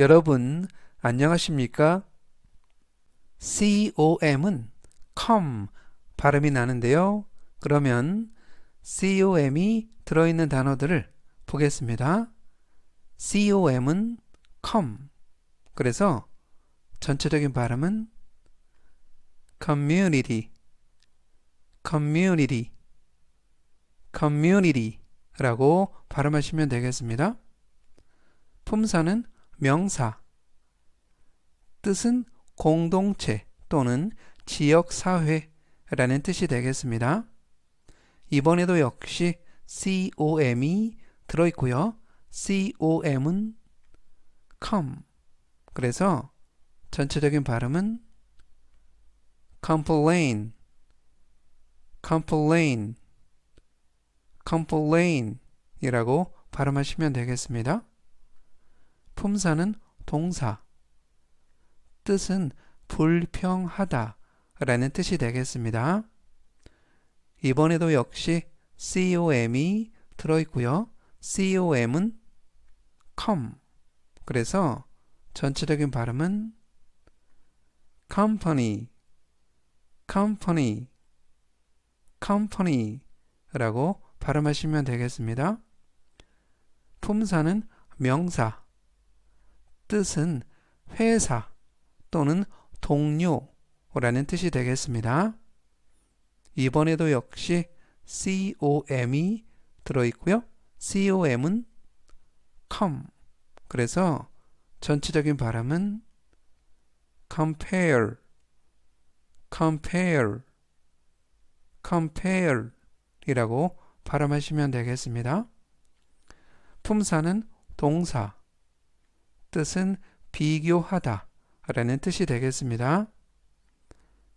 여러분, 안녕하십니까? com은 come 발음이 나는데요. 그러면 com이 들어있는 단어들을 보겠습니다. com은 come. 그래서 전체적인 발음은 community, community, community 라고 발음하시면 되겠습니다. 품사는 명사, 뜻은 공동체 또는 지역사회라는 뜻이 되겠습니다. 이번에도 역시 com이 들어있고요. com은 come. 그래서 전체적인 발음은 complain, complain, complain 이라고 발음하시면 되겠습니다. 품사는 동사, 뜻은 불평하다 라는 뜻이 되겠습니다. 이번에도 역시 com이 들어있고요. com은 come. 그래서 전체적인 발음은 company, company, company 라고 발음하시면 되겠습니다. 품사는 명사, 뜻은 회사 또는 동료라는 뜻이 되겠습니다. 이번에도 역시 com이 들어있고요. com은 come. 그래서 전체적인 발음은 compare, compare, compare 이라고 발음하시면 되겠습니다. 품사는 동사, 뜻은 비교하다 라는 뜻이 되겠습니다.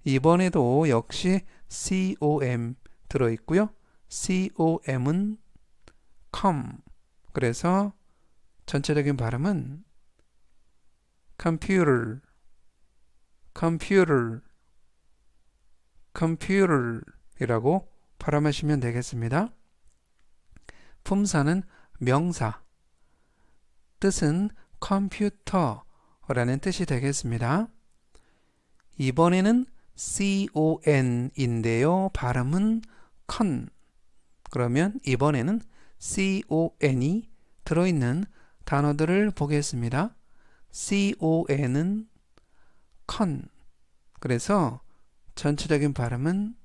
이번에도 역시 com 들어있고요. com은 come. 그래서 전체적인 발음은 computer, computer, computer 이라고 발음하시면 되겠습니다. 품사는 명사, 뜻은 컴퓨터라는 뜻이 되겠습니다. 이번에는 con인데요. 발음은 con. 그러면 이번에는 con이 들어있는 단어들을 보겠습니다. con은 con. 그래서 전체적인 발음은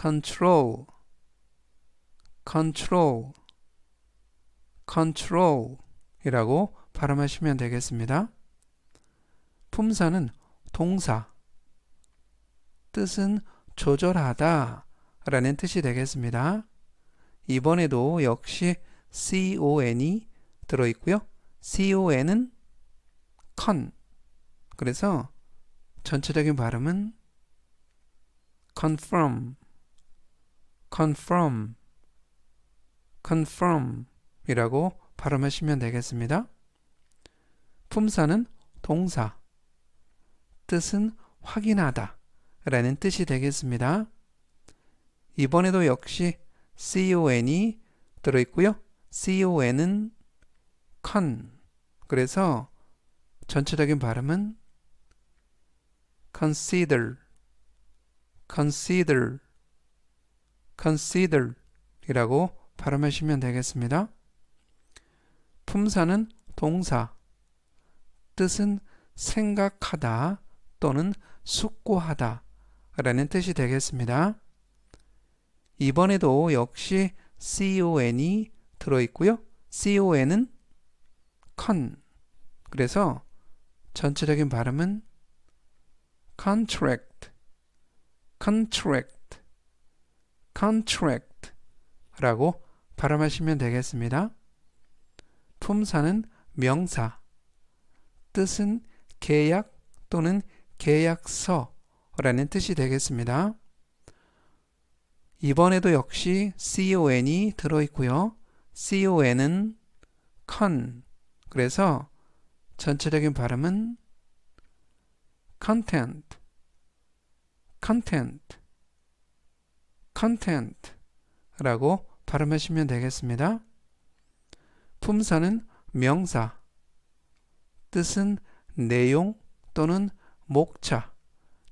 control, control, control 이라고 발음하시면 되겠습니다. 품사는 동사, 뜻은 조절하다 라는 뜻이 되겠습니다. 이번에도 역시 con이 들어있고요. con은 con. 그래서 전체적인 발음은 confirm, confirm, confirm 이라고 발음하시면 되겠습니다. 품사는 동사, 뜻은 확인하다 라는 뜻이 되겠습니다. 이번에도 역시 con이 들어있고요. con은 con. 그래서 전체적인 발음은 consider, consider, consider 이라고 발음하시면 되겠습니다. 품사는 동사, 뜻은 생각하다 또는 숙고하다 라는 뜻이 되겠습니다. 이번에도 역시 con이 들어있고요. con은 con. 그래서 전체적인 발음은 contract, contract, contract 라고 발음하시면 되겠습니다. 품사는 명사, 뜻은 계약 또는 계약서라는 뜻이 되겠습니다. 이번에도 역시 con이 들어있고요. con은 con. 그래서 전체적인 발음은 content, content, content 라고 발음하시면 되겠습니다. 품사는 명사, 뜻은 내용 또는 목차.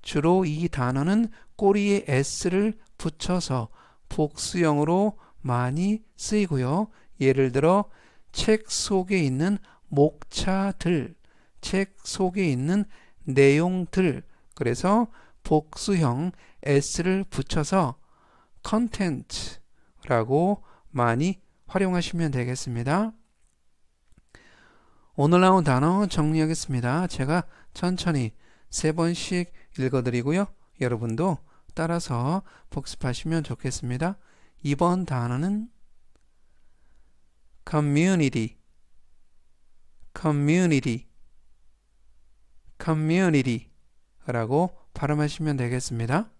주로 이 단어는 꼬리에 s를 붙여서 복수형으로 많이 쓰이고요. 예를 들어 책 속에 있는 목차들, 책 속에 있는 내용들. 그래서 복수형 s를 붙여서 content라고 많이 활용하시면 되겠습니다. 오늘 나온 단어 정리하겠습니다. 제가 천천히 세 번씩 읽어드리고요. 여러분도 따라서 복습하시면 좋겠습니다. 이번 단어는 community, community, community 라고 발음하시면 되겠습니다.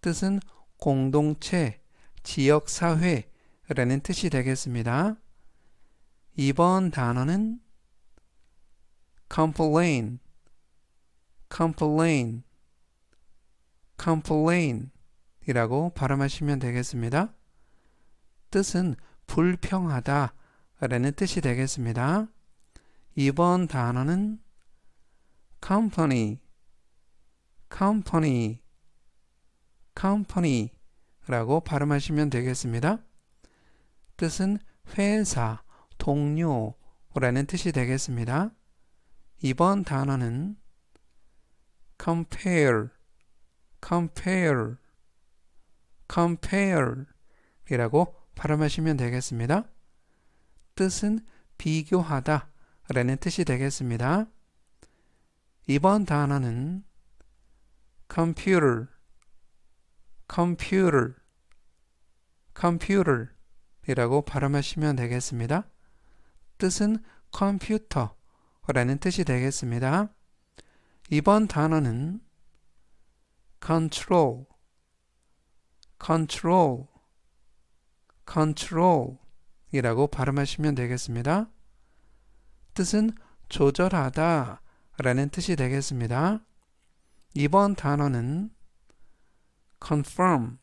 뜻은 공동체, 지역사회라는 뜻이 되겠습니다. 이번 단어는 complain, complain, complain 이라고 발음하시면 되겠습니다. 뜻은 불평하다 라는 뜻이 되겠습니다. 이번 단어는 company, company, company 라고 발음하시면 되겠습니다. 뜻은 회사, 동료라는 뜻이 되겠습니다. 이번 단어는 compare, compare, compare 이라고 발음하시면 되겠습니다. 뜻은 비교하다 라는 뜻이 되겠습니다. 이번 단어는 computer, computer, computer 이라고 발음하시면 되겠습니다. 뜻은 컴퓨터 라는 뜻이 되겠습니다. 이번 단어는 control, control, control 이라고 발음하시면 되겠습니다. 뜻은 조절하다 라는 뜻이 되겠습니다. 이번 단어는 confirm,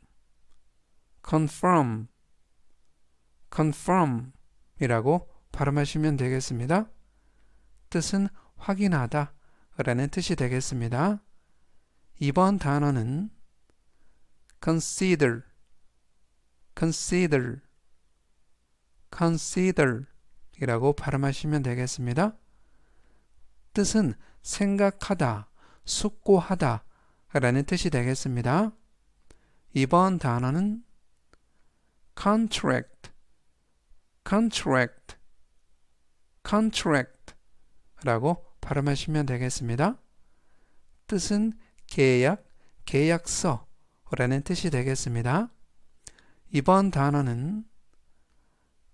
confirm, confirm 이라고 발음하시면 되겠습니다. 뜻은 확인하다 라는 뜻이 되겠습니다. 이번 단어는 consider, consider, consider 이라고 발음하시면 되겠습니다. 뜻은 생각하다, 숙고하다 라는 뜻이 되겠습니다. 이번 단어는 contract, contract, contract 라고 발음하시면 되겠습니다. 뜻은 계약, 계약서 라는 뜻이 되겠습니다. 이번 단어는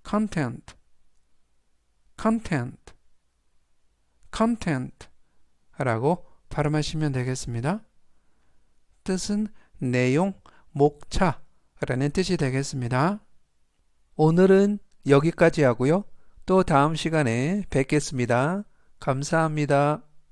content, content, content 라고 발음하시면 되겠습니다. 뜻은 내용, 목차 라는 뜻이 되겠습니다. 오늘은 여기까지 하고요. 또 다음 시간에 뵙겠습니다. 감사합니다.